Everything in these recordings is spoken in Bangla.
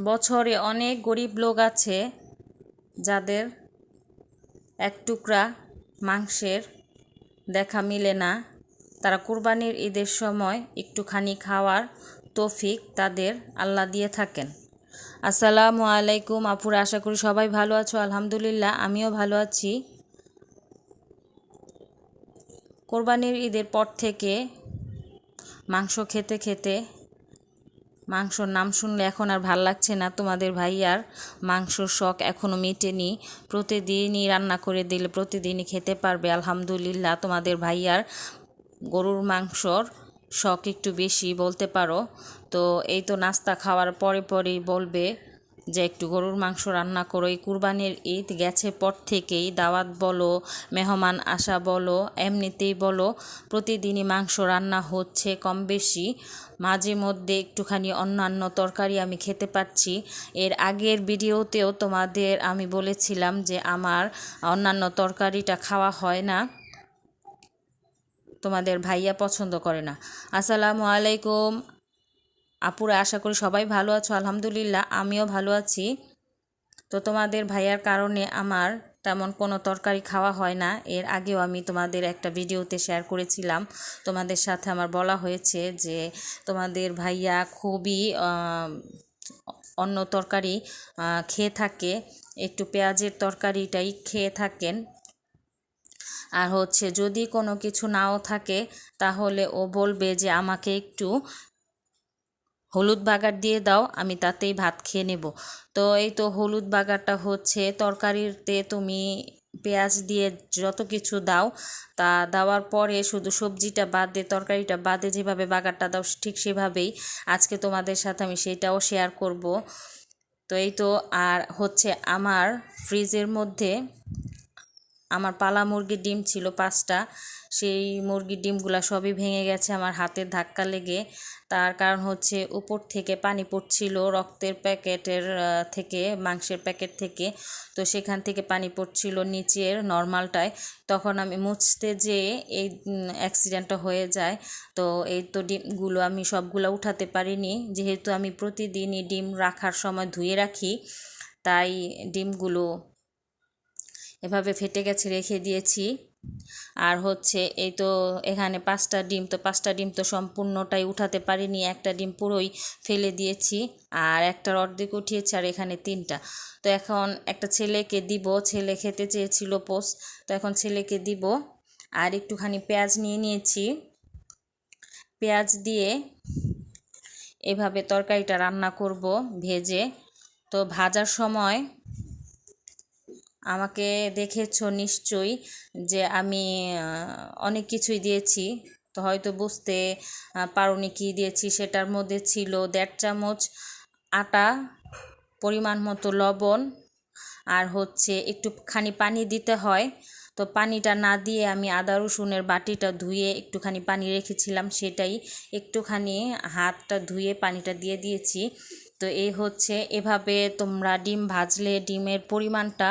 বছরে অনেক গরিব লোক আছে যাদের এক টুকরা মাংসের দেখা মিলে না। তারা কুরবানির ঈদের সময় একটুখানি খাওয়ার তৌফিক তাদের আল্লাহ দিয়ে থাকেন। আসসালামু আলাইকুম, আপুরা, আশা করি সবাই ভালো আছো। আলহামদুলিল্লাহ, আমিও ভালো আছি। কোরবানির ঈদের পর থেকে মাংস খেতে খেতে মাংসর নাম শুনলে এখন আর ভালো লাগছে না। তোমাদের ভাইয়ার মাংসর শখ এখনও মেটেনি। প্রতিদিনই রান্না করে দিলে প্রতিদিনই খেতে পারবে। আলহামদুলিল্লাহ, তোমাদের ভাইয়ার গরুর মাংসর শখ একটু বেশি বলতে পারো। তো এই তো নাস্তা খাওয়ার পরে পরেই বলবে যে একটু গরুর মাংস রান্না করো এই কুরবানির ঈদ গেছে পর থেকেই। দাওয়াত বলো, মেহমান আসা বলো, এমনিতেই বলো, প্রতিদিনই মাংস রান্না হচ্ছে কম বেশি। মাঝে মধ্যে একটুখানি অন্যান্য তরকারি আমি খেতে পাচ্ছি। এর আগের ভিডিওতেও তোমাদের আমি বলেছিলাম যে আমার অন্যান্য তরকারিটা খাওয়া হয় না। তোমাদের ভাইয়া পছন্দ করে না। আসসালামু আলাইকুম। আপুরা, আশা করি সবাই ভালো আছো। আলহামদুলিল্লাহ, আমিও ভালো আছি। তো তোমাদের ভাইয়ার কারণে আমার তেমন কোনো তরকারি খাওয়া হয় না। এর আগেও আমি তোমাদের একটা ভিডিওতে শেয়ার করেছিলাম। তোমাদের সাথে আমার বলা হয়েছে যে তোমাদের ভাইয়া খুবই অন্য তরকারি খেয়ে থাকে। একটু পেঁয়াজের তরকারিটাই খেয়ে থাকেন। আর হচ্ছে যদি কোনো কিছু নাও থাকে, তাহলে ও বলবে যে আমাকে একটু হলুদ বাগার দিয়ে দাও, আমি তাতেই ভাত খেয়ে নেব। তো এই তো হলুদ বাগারটা হচ্ছে, তরকারিতে তুমি পেঁয়াজ দিয়ে যত কিছু দাও, তা দেওয়ার পরে শুধু সবজিটা বাদে, তরকারিটা বাদে যেভাবে বাগারটা দাও, ঠিক সেভাবেই আজকে তোমাদের সাথে আমি সেটাও শেয়ার করব। তো এই তো, আর হচ্ছে আমার ফ্রিজের মধ্যে আমার পালা মুরগির ডিম ছিল পাঁচটা, সেই মুরগির ডিমগুলো সবই ভেঙে গেছে আমার হাতের ধাক্কা লেগে। তার কারণ হচ্ছে উপর থেকে পানি পড়ছিল রক্তের প্যাকেটের থেকে, মাংসের প্যাকেট থেকে। তো সেখান থেকে পানি পড়ছিল নিচের নর্মালটায়। তখন আমি মুছতে যেয়ে এই অ্যাক্সিডেন্টটা হয়ে যায়। তো এই তো ডিমগুলো আমি সবগুলো উঠাতে পারিনি। যেহেতু আমি প্রতিদিনই ডিম রাখার সময় ধুয়ে রাখি, তাই ডিমগুলো এভাবে ফেটে গেছে, রেখে দিয়েছি। আর হচ্ছে এই তো এখানে পাঁচটা ডিম, তো পাঁচটা ডিম তো সম্পূর্ণটাই উঠাতে পারিনি, একটা ডিম পুরোই ফেলে দিয়েছি আর একটার অর্ধেক উঠিয়েছি আর এখানে তিনটা। তো এখন একটা ছেলেকে দিব, ছেলে খেতে চেয়েছিল পোস তো এখন ছেলেকে দিব আর একটুখানি পেঁয়াজ নিয়ে নিয়েছি। পেঁয়াজ দিয়ে এভাবে তরকারিটা রান্না করব ভেজে। তো ভাজার সময় আমাকে দেখেছ নিশ্চয়ই যে আমি অনেক কিছুই দিয়েছি। তো হয়তো বুঝতে পারোনি কী দিয়েছি, সেটার মধ্যে ছিল দেড় চামচ আটা, পরিমাণ মতো লবণ, আর হচ্ছে একটুখানি পানি দিতে হয়। তো পানিটা না দিয়ে আমি আদা রসুনের বাটিটা ধুয়ে একটুখানি পানি রেখেছিলাম, সেটাই একটুখানি হাতটা ধুয়ে পানিটা দিয়ে দিয়েছি। তো এই হচ্ছে, এভাবে তোমরা ডিম ভাজলে ডিমের পরিমাণটা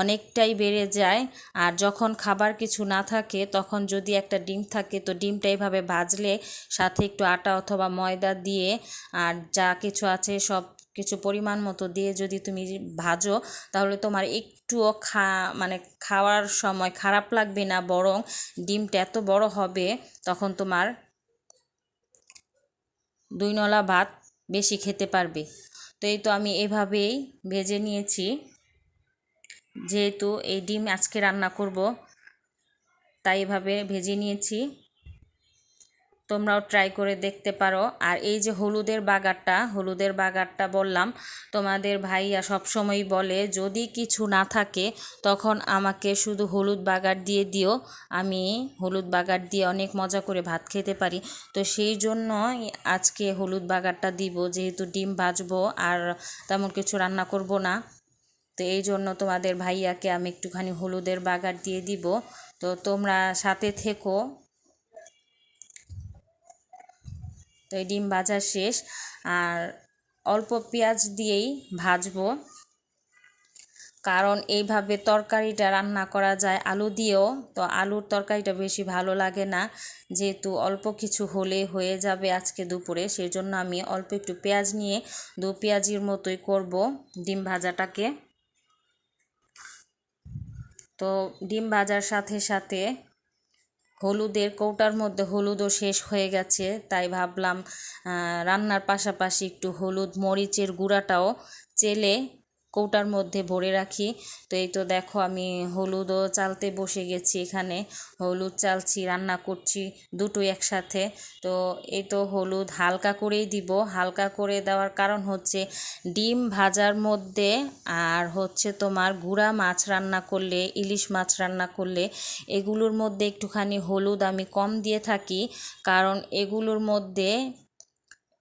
অনেকটাই বেড়ে যায়। আর যখন খাবার কিছু না থাকে, তখন যদি একটা ডিম থাকে, তো ডিমটা এভাবে ভাজলে সাথে একটু আটা অথবা ময়দা দিয়ে, আর যা কিছু আছে, সব কিছু পরিমাণ মতো দিয়ে যদি তুমি ভাজো, তাহলে তোমার একটুও খা মানে খাওয়ার সময় খারাপ লাগবে না, বরং ডিমটা এত বড় হবে, তখন তোমার দুই নলা ভাত বেশি খেতে পারবে। তো এই তো আমি এভাবেই ভেজে নিয়েছি। যেহেতু এই ডিম আজকে রান্না করব, তাই এভাবে ভেজে নিয়েছি। তোমরাও ট্রাই করে দেখতে পারো। আর এই যে হলুদের বাগারটা হলুদের বাগারটা বললাম, তোমাদের ভাইয়া সবসময়ই বলে, যদি কিছু না থাকে, তখন আমাকে শুধু হলুদ বাগার দিয়ে দিও। আমি হলুদ বাগার দিয়ে অনেক মজা করে ভাত খেতে পারি। তো সেই জন্য আজকে হলুদ বাগারটা দিব, যেহেতু ডিম ভাজবো আর তেমন কিছু রান্না করব না। তো এই জন্য তোমাদের ভাইয়াকে আমি একটুখানি হলুদের বাগার দিয়ে দিব। তো তোমরা সাথে থেকো। তো এই ডিম ভাজা শেষ। আর অল্প পেঁয়াজ দিয়েই ভাজবো। কারণ এইভাবে তরকারিটা রান্না করা যায় আলু দিয়েও। তো আলুর তরকারিটা বেশি ভালো লাগে না। যেহেতু অল্প কিছু হলে হয়ে যাবে আজকে দুপুরে সেই জন্য আমি অল্প একটু পেঁয়াজ নিয়ে দু পেঁয়াজির মতোই করব ডিম ভাজাটাকে। তো ডিম ভাজার সাথে সাথে হলুদের কৌটার মধ্যে হলুদও শেষ হয়ে গেছে, তাই ভাবলাম রান্নার পাশাপাশি একটু হলুদ, মরিচের গুঁড়াটাও চেলে কৌটার মধ্যে ভরে রাখি। তো এই তো দেখো আমি হলুদও চালতে বসে গেছি এখানে। হলুদ চালছি, রান্না করছি দুটো একসাথে। তো এই তো হলুদ হালকা করেই দিব। হালকা করে দেওয়ার কারণ হচ্ছে ডিম ভাজার মধ্যে আর হচ্ছে তোমার গুঁড়া মাছ রান্না করলে, ইলিশ মাছ রান্না করলে এগুলোর মধ্যে একটুখানি হলুদ আমি কম দিয়ে থাকি। কারণ এগুলোর মধ্যে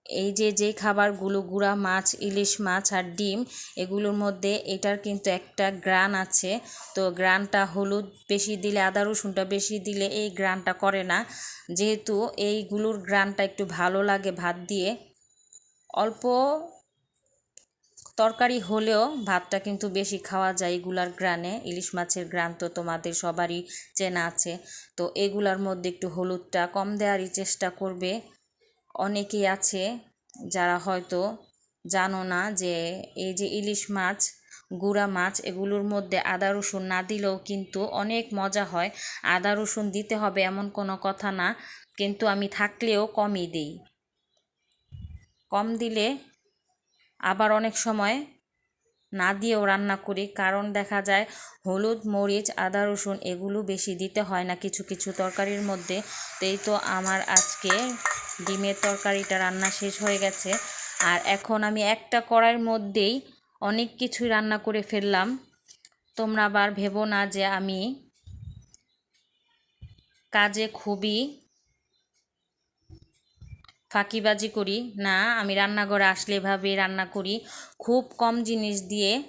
এই যে যে খাবারগুলো, গুঁড়া মাছ, ইলিশ মাছ আর ডিম, এগুলোর মধ্যে এটার কিন্তু একটা গ্রান আছে। তো গ্রানটা হলুদ বেশি দিলে, আদা রসুনটা বেশি দিলে এই গ্রানটা করে না। যেহেতু এইগুলোর গ্রানটা একটু ভালো লাগে ভাত দিয়ে, অল্প তরকারি হলেও ভাতটা কিন্তু বেশি খাওয়া যায় এগুলার গ্রানে। ইলিশ মাছের গ্রান তো তোমাদের সবারই চেনা আছে। তো এগুলার মধ্যে একটু হলুদটা কম দেওয়ারই চেষ্টা করবে। অনেকেই আছে যারা হয়তো জানো না যে এই যে ইলিশ মাছ, গুঁড়া মাছ, এগুলোর মধ্যে আদা, রসুন না দিলেও কিন্তু অনেক মজা হয়। আদা, রসুন দিতে হবে এমন কোনো কথা না, কিন্তু আমি থাকলেও কমই দিই। কম দিলে আবার অনেক সময় না দিয়েও রান্না করি, কারণ দেখা যায় হলুদ, মরিচ, আদা, রসুন এগুলো বেশি দিতে হয় না কিছু কিছু তরকারির মধ্যে। এই তো আমার আজকে ডিমের তরকারিটা রান্না শেষ হয়ে গেছে। আর এখন আমি একটা কড়াইয়ের মধ্যেই অনেক কিছুই রান্না করে ফেললাম। তোমরা আবার ভেবো না যে আমি কাজে খুবই ফাঁকিবাজি করি। না, আমি রান্নাঘরে আসলে এভাবে রান্না করি। খুব কম জিনিস দিয়ে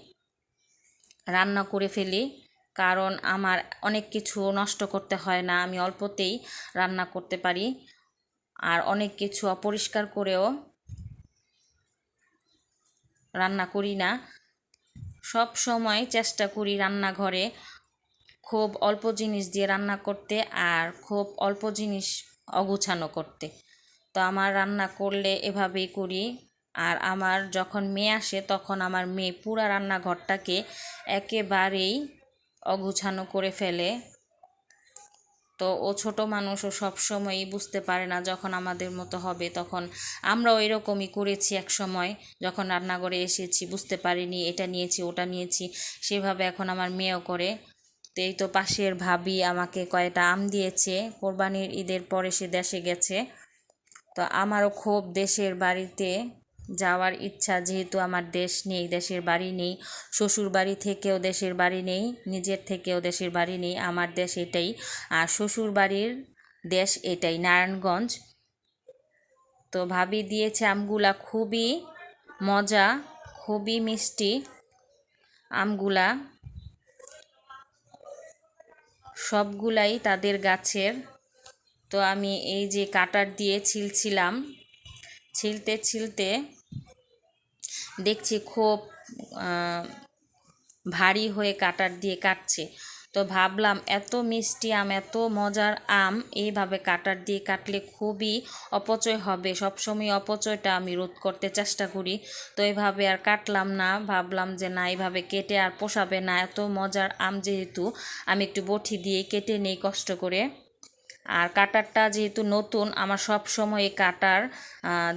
রান্না করে ফেলি, কারণ আমার অনেক কিছু নষ্ট করতে হয় না। আমি অল্পতেই রান্না করতে পারি। আর অনেক কিছু অপরিষ্কার করেও রান্না করি না। সব সময় চেষ্টা করি রান্নাঘরে খুব অল্প জিনিস দিয়ে রান্না করতে আর খুব অল্প জিনিস অগুছানো করতে। তো আমার রান্না করলে এভাবেই করি আর আমার যখন মেয়ে আসে তখন আমার মেয়ে পুরা রান্নাঘরটাকে একেবারেই অগুছানো করে ফেলে। তো ও ছোট মানুষ, ও সবসময়ই বুঝতে পারে না যখন আমাদের মতো হবে। তখন আমরাও এরকমই করেছি এক সময়, যখন রান্নাঘরে এসেছি, বুঝতে পারিনি, এটা নিয়েছি, ওটা নিয়েছি, সেভাবে এখন আমার মেয়েও করে। তো এই তো পাশের ভাবি আমাকে কয়টা আম দিয়েছে, কোরবানির ঈদের পরে সে দেশে গেছে। তো আমারও খুব দেশের বাড়িতে যাওয়ার ইচ্ছা যেহেতু আমার দেশ নেই, দেশের বাড়ি নেই, শ্বশুর বাড়ি থেকেও দেশের বাড়ি নেই, নিজের থেকেও দেশের বাড়ি নেই, আমার দেশ এটাই। আর শ্বশুর বাড়ির দেশ এটাই, নারায়ণগঞ্জ। তো ভাবি দিয়েছে আমগুলা খুবই মজা, খুবই মিষ্টি আমগুলা। সবগুলাই তাদের গাছের। তো আমি এই যে কাটার দিয়ে ছিলছিলাম, ছিলতে ছিলতে দেখছি খুব ভারী হয়ে কাটার দিয়ে কাটছে। তো ভাবলাম, এত মিষ্টি আম, এত মজার আম, এইভাবে কাটার দিয়ে কাটলে খুবই অপচয় হবে। সবসময় অপচয়টা আমি রোধ করতে চেষ্টা করি। তো এইভাবে আর কাটলাম না। ভাবলাম যে না, এইভাবে কেটে আর পোষাবে না। এত মজার আম যেহেতু, আমি একটু বটি দিয়ে কেটে নেই কষ্ট করে। আর কাটারটা যেহেতু নতুন, আমার সব সময় কাটার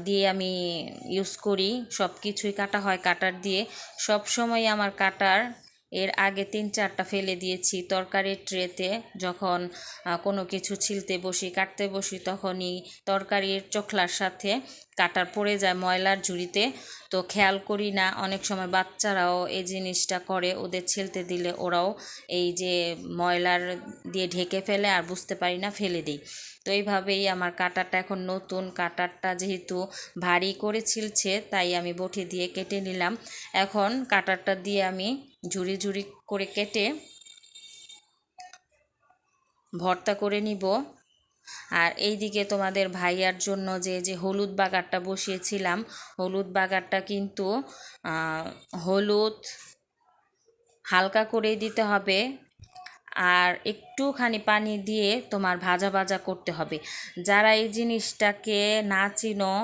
দিয়ে আমি ইউজ করি। সব কিছুই কাটা হয় কাটার দিয়ে। সব সময় আমার কাটার এর আগে তিন চারটা ফেলে দিয়েছি। তরকারির ট্রেতে যখন কোনো কিছু ছিলতে বসি, কাটতে বসি তখনই তরকারির চোখলার সাথে কাটার পড়ে যায় ময়লার ঝুড়িতে। তো খেয়াল করি না, অনেক সময় বাচ্চারাও এই জিনিসটা করে, ওদের ছেলতে দিলে ওরাও এই যে ময়লার দিয়ে ঢেকে ফেলে আর বুঝতে পারি না, ফেলে দিই। তো এইভাবেই আমার কাটারটা এখন নতুন। কাটারটা যেহেতু ভারী করে ছিলছে, তাই আমি বটি দিয়ে কেটে নিলাম। এখন কাটারটা দিয়ে আমি ঝুড়ি ঝুড়ি করে কেটে ভর্তা করে নিব। আর এই দিকে তোমাদের ভাইয়ার জন্য যে যে হলুদ বাগারটা বসিয়েছিলাম, হলুদ বাগারটা কিন্তু হলুদ হালকা করে দিতে হবে। আর একটুখানি পানি দিয়ে তোমার ভাজা ভাজা করতে হবে। যারা এই জিনিসটাকে না চিনো,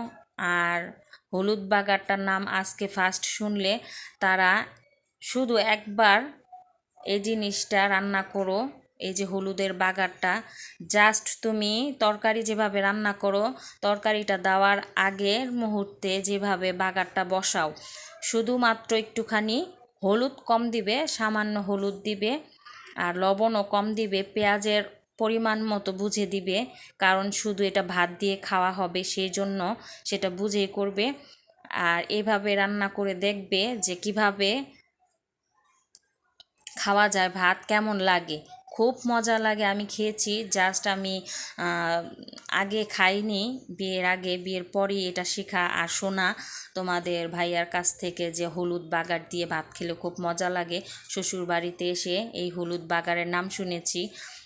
আর হলুদ বাগারটার নাম আজকে ফার্স্ট শুনলে, তারা শুধু একবার এই জিনিসটা রান্না করো, এই যে হলুদের বাগারটা। জাস্ট তুমি তরকারি যেভাবে রান্না করো, তরকারিটা দেওয়ার আগের মুহূর্তে যেভাবে বাগারটা বসাও। শুধুমাত্র একটুখানি হলুদ কম দিবে, সামান্য হলুদ দিবে, আর লবণও কম দিবে, পেঁয়াজের পরিমাণ মতো বুঝে দিবে, কারণ শুধু এটা ভাত দিয়ে খাওয়া হবে সেই জন্য সেটা বুঝেই করবে। আর এভাবে রান্না করে দেখবে যে কীভাবে খাওয়া যায়, ভাত কেমন লাগে? খুব মজা লাগে। আমি খেয়েছি জাস্ট আমি আগে খাইনি, বিয়ের আগে, বিয়ের পরই এটা শেখা। আর শোনা তোমাদের ভাইয়ার কাছ থেকে যে হলুদ বাগার দিয়ে ভাত খেলে খুব মজা লাগে। শ্বশুর বাড়িতে এসে এই হলুদ বাগারের নাম শুনেছি।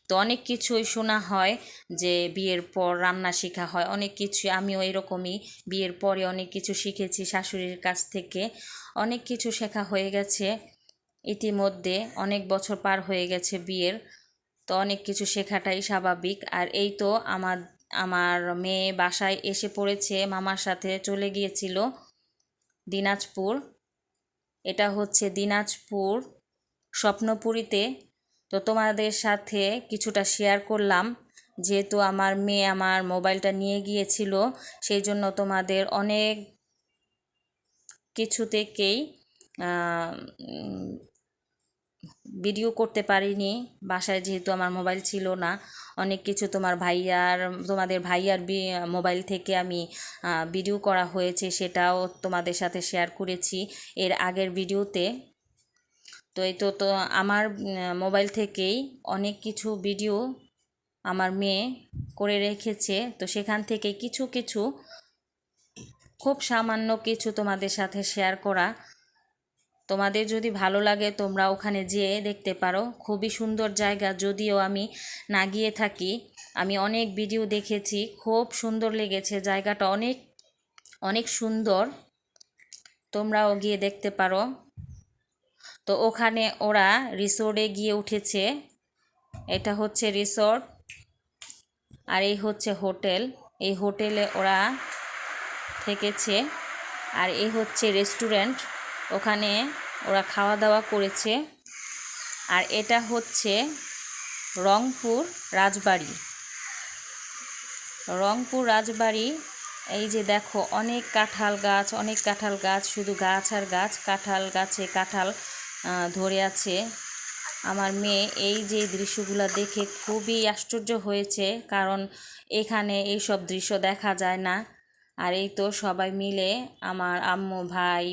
তো অনেক কিছুই শোনা হয় যে বিয়ের পর রান্না শেখা হয়। অনেক কিছু, আমিও এরকমই। বিয়ের পরে অনেক কিছু শিখেছি শাশুড়ির কাছ থেকে। অনেক কিছু শেখা হয়ে গেছে। ইতিমধ্যে অনেক বছর পার হয়ে গেছে বিয়ের, তো অনেক কিছু শেখাটাই স্বাভাবিক। আর এই তো আমার আমার মেয়ে বাসায় এসে পড়েছে, মামার সাথে চলে গিয়েছিল দিনাজপুর। এটা হচ্ছে দিনাজপুর স্বপ্নপুরীতে। তো তোমাদের সাথে কিছুটা শেয়ার করলাম, যেহেতু আমার মেয়ে আমার মোবাইলটা নিয়ে গিয়েছিল, সেই জন্য তোমাদের অনেক কিছু থেকেই ভিডিও করতে পারিনি। বাসায় যেহেতু আমার মোবাইল ছিল না, অনেক কিছু তোমার ভাইয়ার, তোমাদের ভাইয়ার মোবাইল থেকে আমি ভিডিও করা হয়েছে, সেটাও তোমাদের সাথে শেয়ার করেছি এর আগের ভিডিওতে। তো এই তো তো আমার মোবাইল থেকেই অনেক কিছু ভিডিও আমার মেয়ে করে রেখেছে। তো সেখান থেকে কিছু কিছু, খুব সামান্য কিছু তোমাদের সাথে শেয়ার করা। তোমাদের যদি ভালো লাগে, তোমরা ওখানে যেয়ে দেখতে পারো। খুবই সুন্দর জায়গা, যদিও আমি না গিয়ে থাকি। আমি অনেক ভিডিও দেখেছি, খুব সুন্দর লেগেছে। জায়গাটা অনেক অনেক সুন্দর। তোমরাও গিয়ে দেখতে পারো। তো ওখানে ওরা রিসোর্টে গিয়ে উঠেছে। এটা হচ্ছে রিসোর্ট আর এই হচ্ছে হোটেল। এই হোটেলে ওরা থেকেছে। আর এই হচ্ছে রেস্টুরেন্ট। ওখানে ওরা খাওয়া দাওয়া করেছে। আর এটা হচ্ছে রংপুর রাজবাড়ি। রংপুর রাজবাড়ি, এই যে দেখো, অনেক কাঁঠাল গাছ, অনেক কাঁঠাল গাছ, শুধু গাছ আর গাছ, কাঁঠাল গাছে কাঁঠাল ধরে আছে। আমার মেয়ে এই যে দৃশ্যগুলো দেখে খুবই আশ্চর্য হয়েছে, কারণ এখানে এই সব দৃশ্য দেখা যায় না। আর এই তো সবাই মিলে আমার আম্মু, ভাই